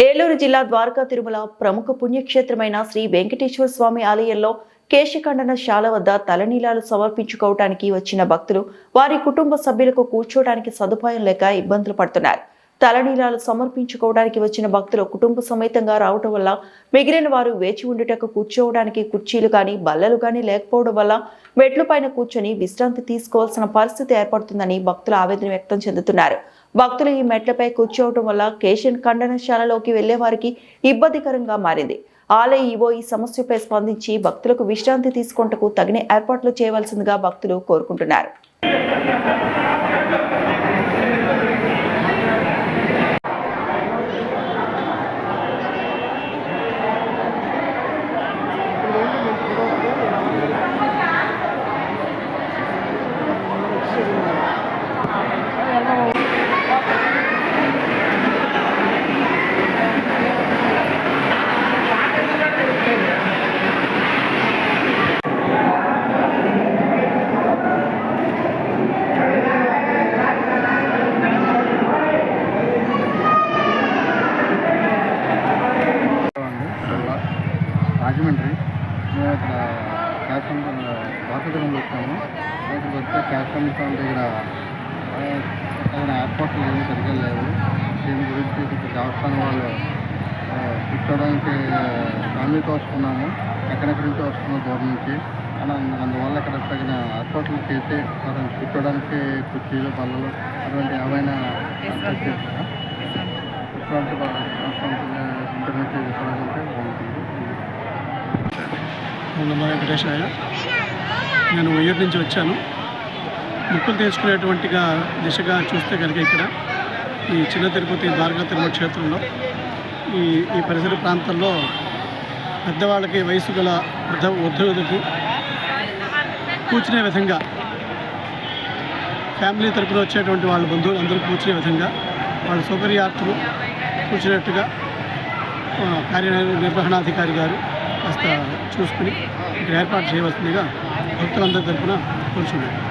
ఏలూరు జిల్లా ద్వారకా తిరుమల ప్రముఖ పుణ్యక్షేత్రమైన శ్రీ వెంకటేశ్వర స్వామి ఆలయంలో కేశఖండన శాల వద్ద తలనీలాలు సమర్పించుకోవటానికి వచ్చిన భక్తులు వారి కుటుంబ సభ్యులకు కూర్చోవడానికి సదుపాయం లేక ఇబ్బందులు పడుతున్నారు. తలనీలాలు సమర్పించుకోవడానికి వచ్చిన భక్తులు కుటుంబ సమేతంగా రావటం వల్ల మిగిలిన వారు వేచి ఉండుటకు కూర్చోవడానికి కుర్చీలు కానీ బల్లలు కానీ లేకపోవడం వల్ల మెట్ల పైన కూర్చొని విశ్రాంతి తీసుకోవాల్సిన పరిస్థితి ఏర్పడుతుందని భక్తులు ఆవేదన వ్యక్తం చెందుతున్నారు. భక్తులు ఈ మెట్లపై కూర్చోవడం వల్ల కేషన్ ఖండనశాలలోకి వెళ్ళే వారికి ఇబ్బందికరంగా మారింది. ఆలయ ఈవో ఈ సమస్యపై స్పందించి భక్తులకు విశ్రాంతి తీసుకుంటకు తగిన ఏర్పాట్లు చేయవలసిందిగా భక్తులు కోరుకుంటున్నారు. అండి జిల్లా రాజమండ్రి మేము ఇక్కడ క్యాష్ వాసగరంలో వచ్చాము. ఇక్కడికి వస్తే దగ్గర ఆ, ఏదైనా ఏర్పాట్లు ఏమీ సరిగ్గా లేవు. దీని గురించి ఇక్కడ దేవస్థానం వాళ్ళు ఆ, కూర్చోడానికి ఫ్యామిలీతో వస్తున్నాము. ఎక్కడెక్కడి నుంచో వస్తున్నాం దూరం నుంచి. అలా అందువల్ల ఇక్కడ తగిన ఏర్పాట్లు చేసి మనం కూర్చోడానికి కుర్చీలు బల్లలు అటువంటి ఏమైనా చేస్తారా ఇటువంటి ఇంటర్నెట్ బాగుంటుంది నమ వెంకటేశాయ నేను ఉయ్యూరు నుంచి వచ్చాను. ముక్కులు తీసుకునేటువంటిగా దిశగా చూస్తే కనుక ఇక్కడ ఈ చిన్న తిరుపతి ద్వారకా తిరుమల క్షేత్రంలో ఈ ఈ పరిసర ప్రాంతాల్లో పెద్దవాళ్ళకి వయసు గల వృద్ధ వృద్ధులకు కూర్చునే విధంగా ఫ్యామిలీ తరపున వచ్చేటువంటి వాళ్ళ బంధువులు అందరూ కూర్చునే విధంగా వాళ్ళ సౌకర్యార్థులు కూర్చున్నట్టుగా కార్య కార్యనిర్వహణాధికారి గారు కాస్త చూసుకుని ఇక్కడ ఏర్పాటు చేయవలసిందిగా భక్తులందరి తరపున కోరుచున్నాను.